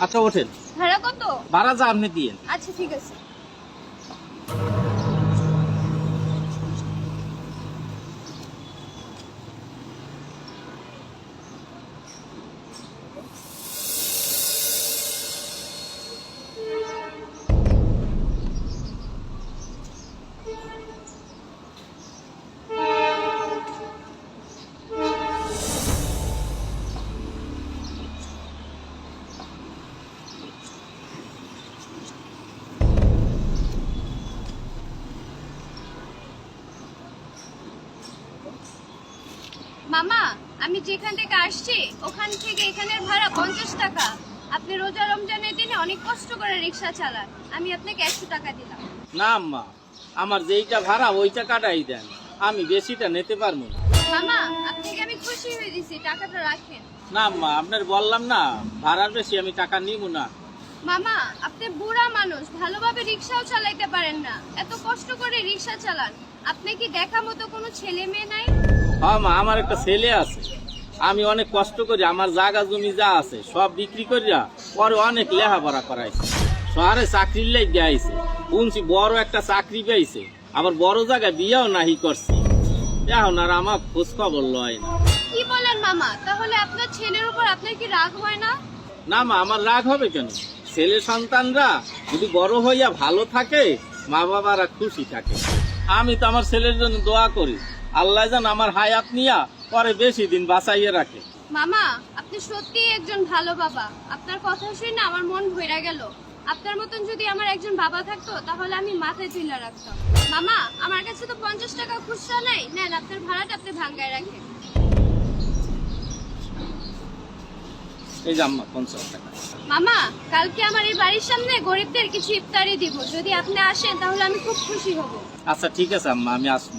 আচ্ছা ওঠেন। ভাড়া কত? ভাড়া যা আপনি দিয়েন। আচ্ছা ঠিক আছে। মামা আমি যেখান থেকে আসছি ওখান থেকে এখানের ভাড়া পঞ্চাশ টাকা। আপনি রোজা রমজানের দিনে অনেক কষ্ট করে রিক্সা চালান। আমি আপনাকে একশো টাকা দিলাম। না আম্মা আমার যেইটা ভাড়া ওইটা কাটাই দেন। আমি বেশিটা নিতে পারব না। মামা আপনাকে আমি খুশি হয়ে দিছি টাকাটা রাখেন। না আম্মা আপনার বললাম না ভাড়ার বেশি আমি টাকা নিব না। মামা আপনি বুড়া মানুষ ভালোভাবে রিক্সাও চালাইতে পারেন না। এত কষ্ট করে রিক্সা চালান। আপনি কি দেখা মতো কোনো ছেলে মেয়ে নাই? আমার একটা ছেলে আছে। আমি অনেক কষ্ট করি আমার জায়গা জমি যা আছে সব বিক্রি করিয়া পরে অনেক লেখাপড়া করাইছে। শহরে চাকরির লেগে আইছে। শুনছি বড় একটা চাকরি পেয়েছে। আবার বড় জায়গায় বিয়েও নাহি করছি। এখন আর আমার খোঁজ খবর লয় না। কি বলেন মামা? তাহলে আপনার ছেলের উপর আপনার কি রাগ হয় না? না মা আমার রাগ হবে কেন? ছেলে সন্তানরা যদি বড় হইয়া ভালো থাকে মা বাবারা খুশি থাকে। আমি তো আমার ছেলের জন্য দোয়া করি। আল্লাহ যেন আমার হায়াত নিয়া পরে বেশি দিন বাঁচাইয়ে রাখে। মামা আপনি সত্যিই একজন ভালো বাবা। আপনার কথা শুনে আমার মন ভরে গেল। আপনার মতন যদি আমার একজন বাবা থাকতো তাহলে আমি মাথায় তুলে রাখতাম। মামা আমার কাছে তো পঞ্চাশ টাকা খুচরা নেই। নেন আপনার ভাড়াটা আপনি ভাঙ্গায় রাখেন। এই যে আম্মা পঞ্চাশ টাকা। মামা কালকে আমার এই বাড়ির সামনে গরিবদের কিছু ইফতারি দিব। যদি আপনি আসেন তাহলে আমি খুব খুশি হব। আচ্ছা ঠিক আছে আম্মা আমি আসব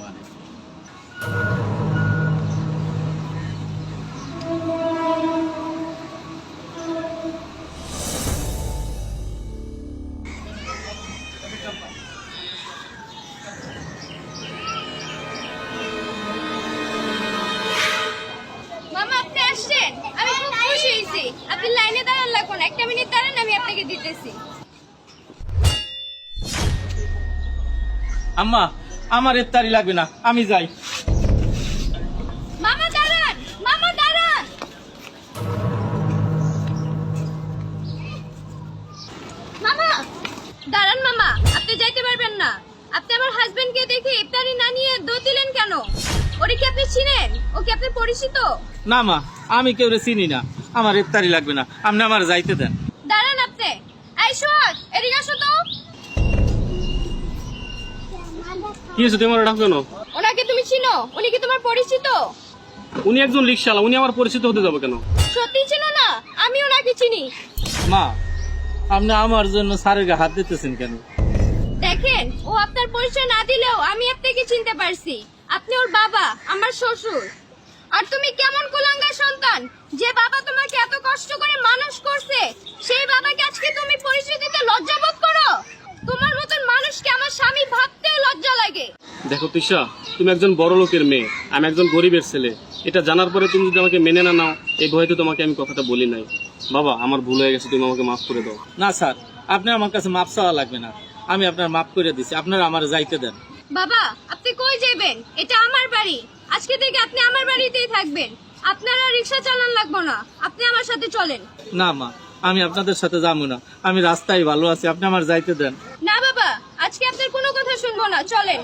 একটা মিনিট দাঁড়ান আমি আপনাকে দিতেছি। আম্মা আমার ইফতারি লাগবে না আমি যাই। মামা দাঁড়ান মামা দাঁড়ান। মামা দাঁড়ান মামা আপনি যাইতে পারবেন না। আপনি আমার হাজবেন্ডকে দেখে ইফতারি না নিয়ে দৌড় দিলেন কেন? ওরে কি আপনি চিনেন? ও কি আপনি পরিচিত? না মা আমি কেউ চিনি না। আমার ইফতারি লাগবে না। আপনি আমার যাইতে দেন। দাঁড়ান আপনি। এই সোহাগ এদিকে আসো তো। কি হয়েছে তুমি আমার ডাকছো কেন? ওনাকে তুমি চিনো? উনি কি তোমার পরিচিত? উনি একজন রিক্সাওয়ালা উনি আমার পরিচিত হতে যাবে কেন? সত্যি চিনো না? আমি ওনাকে চিনি। মা আপনি আমার জন্য স্যারের গায়ে হাত দিতেছেন কেন? দেখেন ও আপনার পরিচয় না দিলেও আমি আপনাকে চিনতে পারছি। আপনি ওর বাবা আমার শ্বশুর। আর তুমি কেমন কুলাঙ্গার সন্তান? যে বাবা তোমাকে এত কষ্ট করে মানুষ করছে সেই বাবাকে আজকে তুমি পরিচয় দিতে লজ্জা বোধ করো? তোমার মতন মানুষকে আমার স্বামী ভাবতেও লজ্জা লাগে। দেখো তিশা তুমি একজন বড় লোকের মেয়ে আমি একজন গরিবের ছেলে। এটা জানার পরে তুমি যদি আমাকে মেনে না নাও এই ভয়তে তোমাকে আমি কথাটা বলি নাই। বাবা আমার ভুল হয়ে গেছে তুমি আমাকে মাফ করে দাও। না স্যার আপনি আমার কাছে মাপ চাওয়া লাগবে না। আমি আপনার মাপ করে দিছি আপনারা আমার যাইতে দেন। বাবা আপনি কই যাবেন? এটা আমার বাড়ি। আজকে থেকে আপনি আমার বাড়িতেই থাকবেন। আপনারা রিক্সা চালান লাগবো না। আপনি আমার সাথে চলেন। না মা আমি আপনাদের সাথে যাব না। আমি রাস্তায় ভালো আছি আপনি আমার যাইতে দেন। না বাবা আজকে আপনার কোনো কথা শুনব না। চলেন।